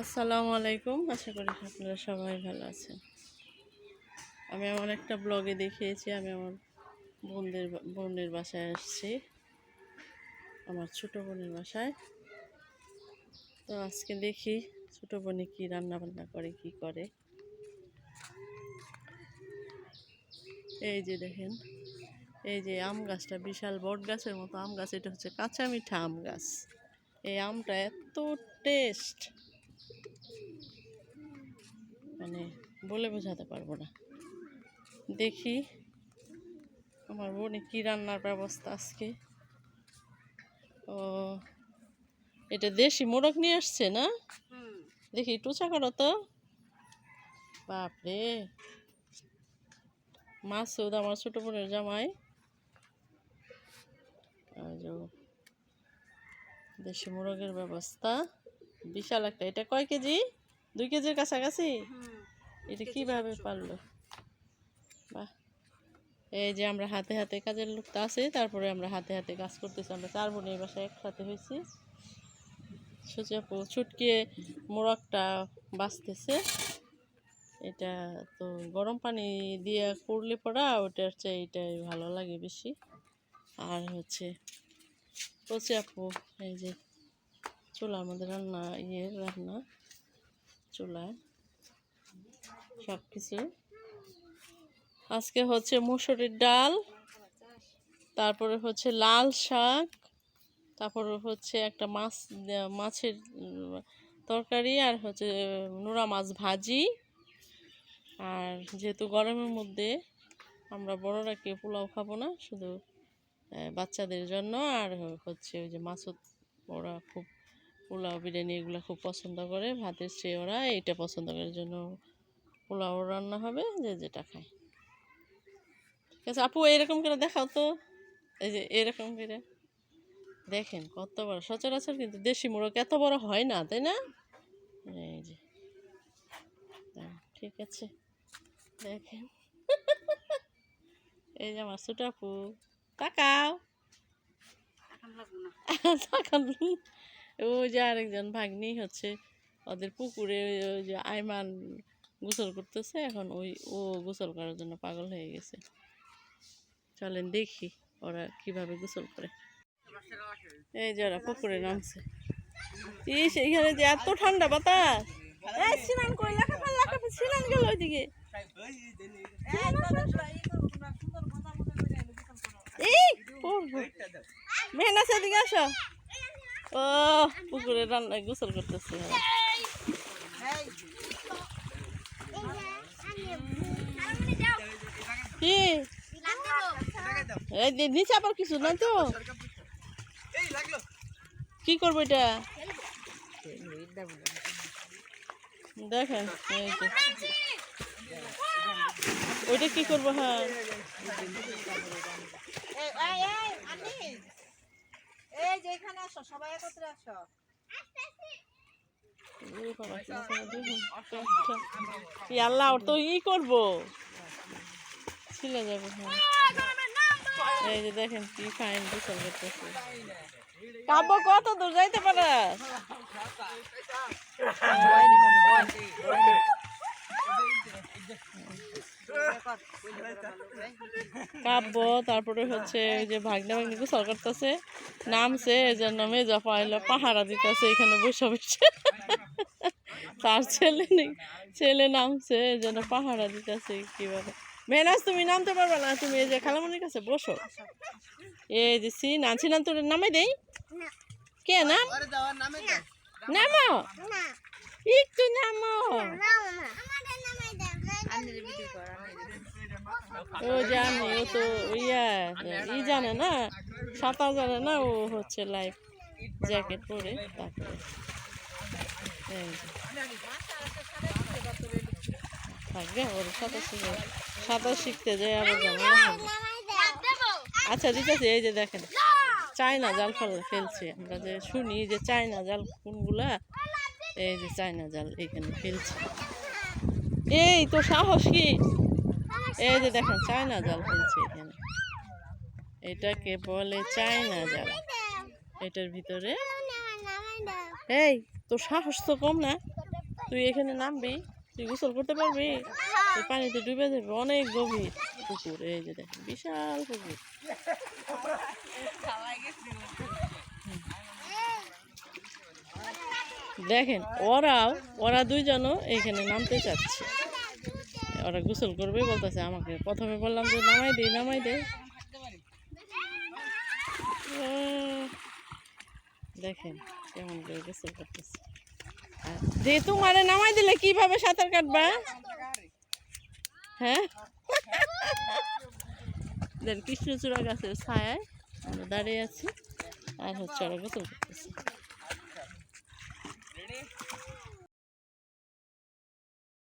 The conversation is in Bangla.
আসসালামু আলাইকুম। আশা করি আপনারা সবাই ভালো আছেন। আমি আমার একটা ব্লগে দেখিয়েছি, আমি আমার বোনদের বোনের বাসায় আসছি। আমার ছোট বোনের বাসায়। তো আজকে দেখি ছোট বোনে কি রান্না বান্না করে, কি করে। এই যে দেখেন, এই যে আম গাছটা বিশাল বট গাছের মতো আম গাছ, এটা হচ্ছে কাঁচা মিঠা আম গাছ। এই আমটা এত টেস্ট মানে বলে বোঝাতে পারব না। দেখি আমার বোনে কি রান্নার ব্যবস্থা আজকে। ও এটা দেশি মোরগ নিয়ে আসছে না? দেখি টুচা করো তো। বাপরে মাসুদ আমার ছোট বোনের জামাই। আর দেশি মোরগের ব্যবস্থা। বিশাল একটা এটা কয় কেজি? দুই কেজির কাছাকাছি? এটা কীভাবে পারল? বাহ। এই যে আমরা হাতে হাতে কাজের লোকটা আছে তারপরে আমরা হাতে হাতে কাজ করতেছি। আমরা চার বোনের বাসায় একসাথে হয়েছি। সুচি আপু ছুটকিয়ে মোরগটা বাঁচতেছে। এটা তো গরম পানি দিয়ে করলে পড়া ওটার চেয়ে এটাই ভালো লাগে বেশি। আর হচ্ছে কচি আপু এই যে চুলা আমাদের রান্না ইয়ে রান্না চুলায়। সব কিছু আজকে হচ্ছে মুসুরির ডাল, তারপরে হচ্ছে লাল শাক, তারপরে হচ্ছে একটা মাছ, মাছের তরকারি আর হচ্ছে নোড়া মাছ ভাজি। আর যেহেতু গরমের মধ্যে আমরা বড়রা কেউ পোলাও খাব না, শুধু বাচ্চাদের জন্য, আর হচ্ছে ওই যে মাছত, ওরা খুব পোলাও, বিরিয়ানি এগুলো খুব পছন্দ করে, ভাতের চেয়ে ওরা এইটা পছন্দ করার জন্য পোলাও রান্না হবে, যে যেটা খায়। ঠিক আছে, আপু, এরকম করে দেখাও তো। এই যে, এরকম করে। দেখেন, কত বড়। সচরাচর কিন্তু দেশি মোরগ এত বড় হয় না, তাই না? এই যে ঠিক আছে। দেখেন। এই যে আমার ছোট আপু। তাকাও। ওই যে আরেকজন ভাগ্নি হচ্ছে, ওদের পুকুরে ওই যে আইমান গোসল করতেছে, এখন ওই, ও গোসল করার জন্য পাগল হয়ে গেছে। চলেন দেখি ওরা কীভাবে গোসল করে। এই যে ওরা পুকুরে নামছে। ইস এখানে যে এত ঠান্ডা বাতাস। গেল ওইদিকে। এই মেহনা আসো। ও, পুকুরে গোসল করতেছে। কি? আবার কিছু না তো। কি করব এটা? এই ওইটা কি করব হ্যাঁ। এই সবাই একত্রে ওরে বাবা, কি করে দেখুন, একটা। ই আল্লাহ ওর তো ই করব। ছিলে যাবে হ্যাঁ। এই যে দেখেন কি ফাইন গোসল করতেছে। কাব্য কত দূর যাইতে পারে? কাব্য তারপরে হচ্ছে ওই যে ভাগনা ভাগ্নি গোসল করতেছে। নামছে এই জন্য মেজা পাইলো পাহারা দিতেছে এখানে বসে বসে। তার ছেলে নেই। ছেলে নামছে এই জন্য পাহারা দিতেছে কীভাবে? মেনাজ তুমি নামতে পারবে না তুমি এই যে খালামনির কাছে বসো। এই যে সি নাচি নাম তোর নামে দেই? কে নাম? নামো একটু নামো। ও জানি ও তো ইয়া ই জানে না সাঁতার জানে না ও হচ্ছে লাইফ জ্যাকেট পরে তারপরে। থাকবে? ওর সাঁতার শিখে সাঁতার শিখতে যায় আবার হবে আচ্ছা আছে এই যে দেখেন। চায়না জাল ফেল ফেলছে আমরা যে শুনি যে চায়না জাল কোনগুলা? এই যে চায়না জাল এখানে ফেলছে। এই তো সাহস কি? এই যে দেখেন, চায়না জাল ফেলছে এখানে। এটাকে বলে চায়না জাল। এটার ভিতরে এই তোর সাহস তো কম না। তুই এখানে নামবি, তুই গোসল করতে পারবি তুই পানিতে ডুবে যাবি, অনেক গভীর পুকুর, এই যে দেখ বিশাল পুকুর। দেখেন, ওরাও, ওরা দুইজনও এইখানে নামতে চাচ্ছে। ওরা গোসল করবে বলতেছে, আমাকে প্রথমে বললাম যে নামাই দে নামাই দে। দেখেন কেমন করে গোসল করতেছে যে তোমারে নামাই দিলে কীভাবে সাঁতার কাটবা হ্যাঁ? কৃষ্ণচূড়া গাছের ছায়ায় আমরা দাঁড়িয়ে আছি। আর হচ্ছে ওরা গোসল করতেছে